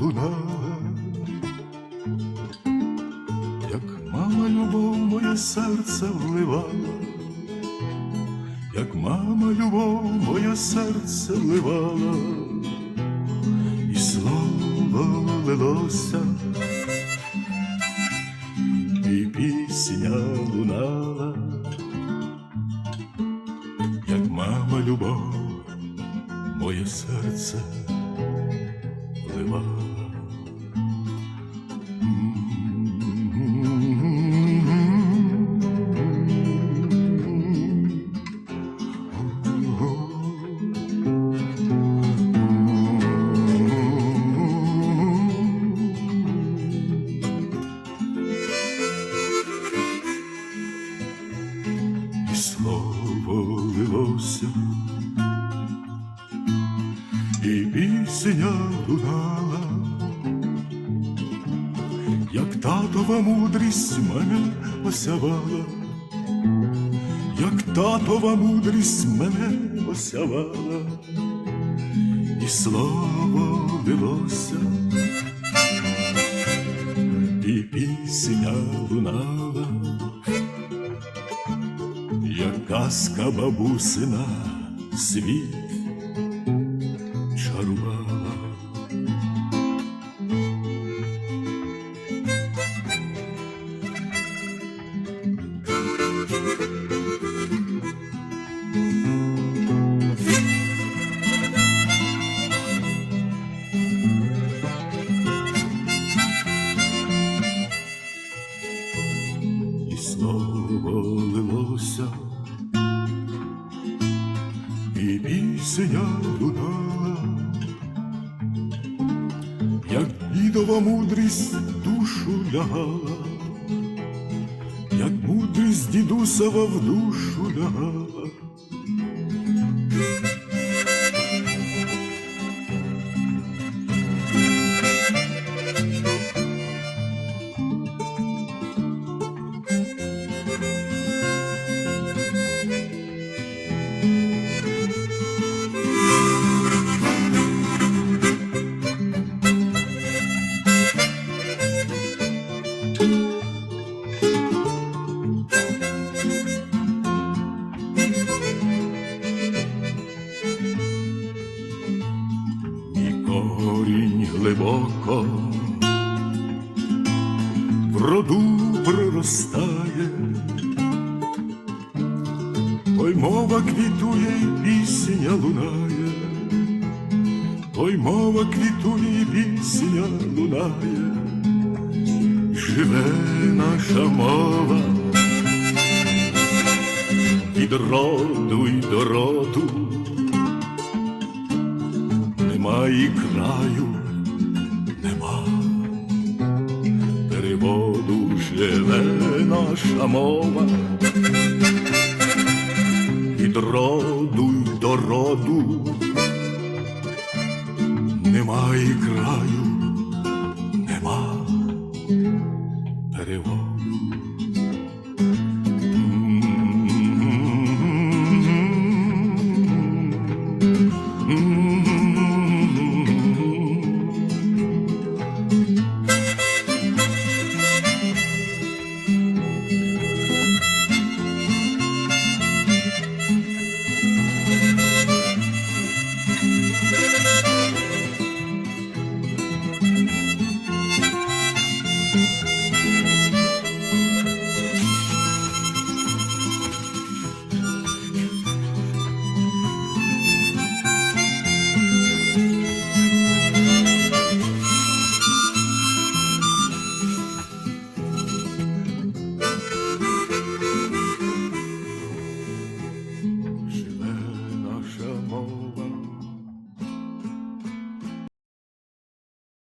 лунала, як мама любов моє серце вливала, як мама любов моє серце вливала, і слово лилося, і пісня лунала, як мама любов моє серце вливала. І слово лилося, пісня лунала, як татова мудрість мене осявала, як татова мудрість мене осявала, і слово лилося, і пісня лунала, як казка бабусина світ чарувала. Слово лилося, і пісня лунала, як дідова мудрість душу лягала, як мудрість дідусова в душу лягала. Глибоко. В роду проростає, ой мова квітує, і пісня лунає, ой мова квітує, і пісня лунає, живе наша мова. Від роду й до роду. Нема і краю, Бо живе наша мова, від роду й до роду немає краю, нема переводу.